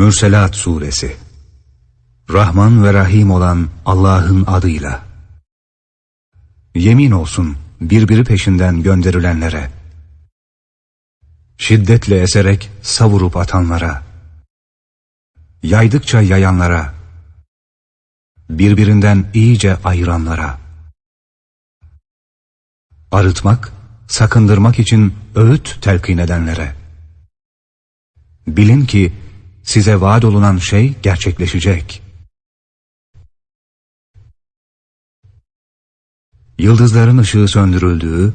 Mürselat Suresi. Rahman ve Rahim olan Allah'ın adıyla. Yemin olsun birbiri peşinden gönderilenlere. Şiddetle eserek savurup atanlara. Yaydıkça yayanlara. Birbirinden iyice ayıranlara. Arıtmak, sakındırmak için öğüt telkin edenlere. Bilin ki size vaat olunan şey gerçekleşecek. Yıldızların ışığı söndürüldüğü,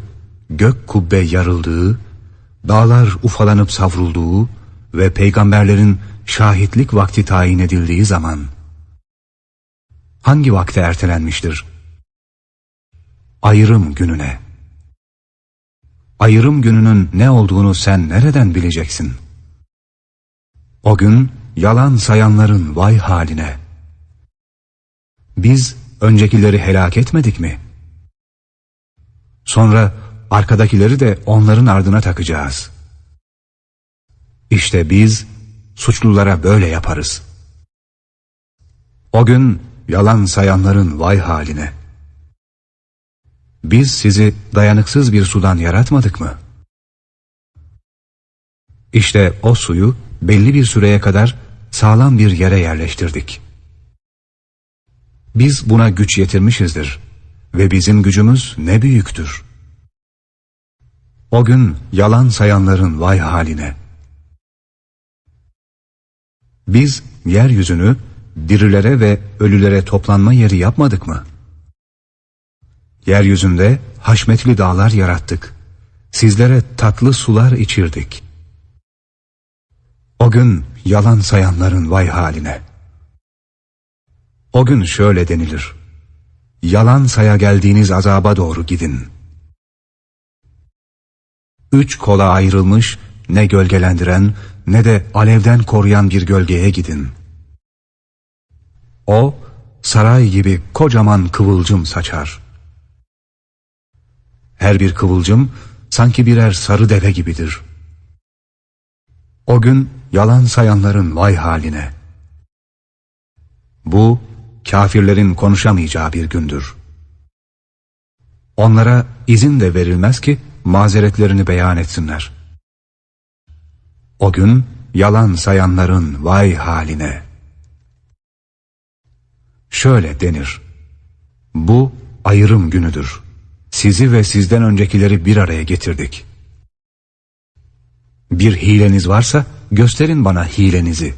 gök kubbe yarıldığı, dağlar ufalanıp savrulduğu ve peygamberlerin şahitlik vakti tayin edildiği zaman, hangi vakte ertelenmiştir? Ayrım gününe. Ayrım gününün ne olduğunu sen nereden bileceksin?'' O gün yalan sayanların vay haline. Biz öncekileri helak etmedik mi? Sonra arkadakileri de onların ardına takacağız. İşte biz suçlulara böyle yaparız. O gün yalan sayanların vay haline. Biz sizi dayanıksız bir sudan yaratmadık mı? İşte o suyu belli bir süreye kadar sağlam bir yere yerleştirdik. Biz buna güç yetirmişizdir ve bizim gücümüz ne büyüktür. O gün yalan sayanların vay haline. Biz yeryüzünü dirilere ve ölülere toplanma yeri yapmadık mı? Yeryüzünde haşmetli dağlar yarattık. Sizlere tatlı sular içirdik. O gün yalan sayanların vay haline. O gün şöyle denilir. Yalan saya geldiğiniz azaba doğru gidin. Üç kola ayrılmış, ne gölgelendiren ne de alevden koruyan bir gölgeye gidin. O, saray gibi kocaman kıvılcım saçar. Her bir kıvılcım sanki birer sarı deve gibidir. O gün yalan sayanların vay haline. Bu, kafirlerin konuşamayacağı bir gündür. Onlara izin de verilmez ki mazeretlerini beyan etsinler. O gün yalan sayanların vay haline. Şöyle denir. Bu ayrım günüdür. Sizi ve sizden öncekileri bir araya getirdik. Bir hileniz varsa gösterin bana hilenizi.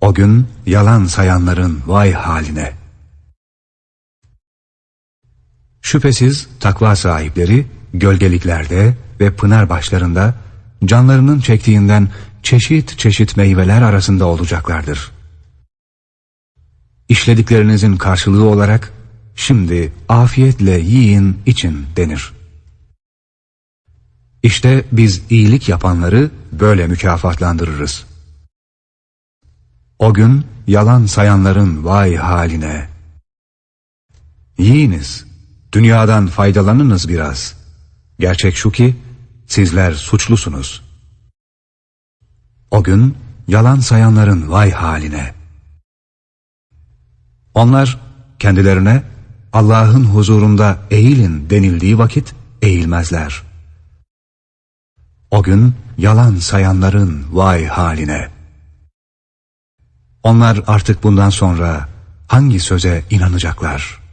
O gün yalan sayanların vay haline. Şüphesiz takva sahipleri gölgeliklerde ve pınar başlarında canlarının çektiğinden çeşit çeşit meyveler arasında olacaklardır. İşlediklerinizin karşılığı olarak şimdi afiyetle yiyin için denir. İşte biz iyilik yapanları böyle mükafatlandırırız. O gün yalan sayanların vay haline. Yiyiniz, dünyadan faydalanınız biraz. Gerçek şu ki sizler suçlusunuz. O gün yalan sayanların vay haline. Onlar kendilerine Allah'ın huzurunda eğilin denildiği vakit eğilmezler. O gün yalan sayanların vay haline. Onlar artık bundan sonra hangi söze inanacaklar?''